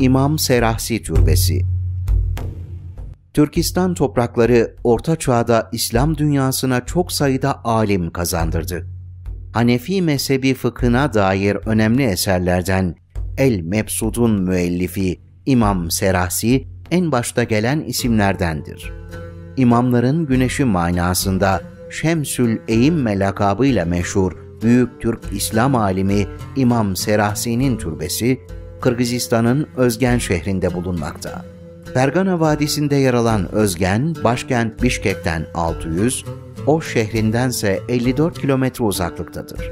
İmam Serahsi Türbesi Türkistan toprakları Orta Çağ'da İslam dünyasına çok sayıda alim kazandırdı. Hanefi mezhebi fıkhına dair önemli eserlerden El Mebsud'un müellifi İmam Serahsi en başta gelen isimlerdendir. İmamların güneşi manasında Şemsül Eğimme lakabıyla meşhur büyük Türk İslam alimi İmam Serahsi'nin türbesi Kırgızistan'ın Özgen şehrinde bulunmakta. Fergana Vadisi'nde yer alan Özgen, başkent Bişkek'ten 600, o şehrindense 54 kilometre uzaklıktadır.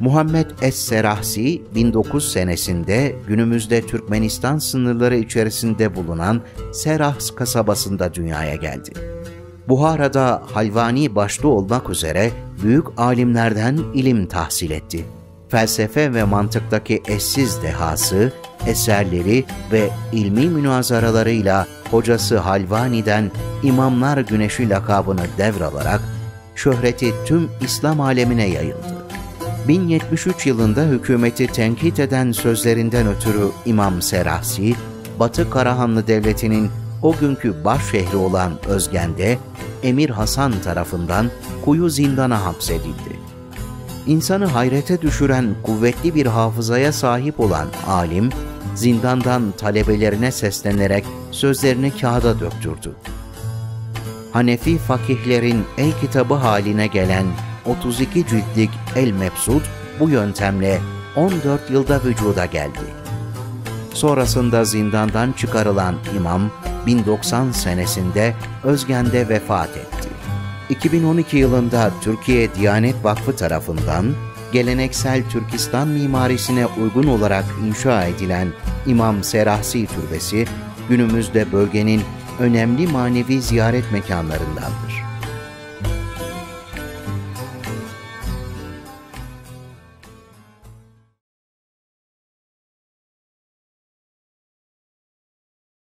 Muhammed Es-Serahsi 1900 senesinde günümüzde Türkmenistan sınırları içerisinde bulunan Serahs kasabasında dünyaya geldi. Buhara'da Halvani başta olmak üzere büyük alimlerden ilim tahsil etti. Felsefe ve mantıktaki eşsiz dehası, eserleri ve ilmi münazaralarıyla hocası Halvani'den İmamlar Güneşi lakabını devralarak şöhreti tüm İslam alemine yayıldı. 1073 yılında hükümeti tenkit eden sözlerinden ötürü İmam Serahsi, Batı Karahanlı Devleti'nin o günkü baş şehri olan Özgen'de Emir Hasan tarafından kuyu zindana hapsedildi. İnsanı hayrete düşüren kuvvetli bir hafızaya sahip olan alim, zindandan talebelerine seslenerek sözlerini kağıda döktürdü. Hanefi fakihlerin el kitabı haline gelen 32 ciltlik El Mebsud bu yöntemle 14 yılda vücuda geldi. Sonrasında zindandan çıkarılan imam 1090 senesinde Özgen'de vefat etti. 2012 yılında Türkiye Diyanet Vakfı tarafından geleneksel Türkistan mimarisine uygun olarak inşa edilen İmam Serahsi Türbesi günümüzde bölgenin önemli manevi ziyaret mekanlarındandır.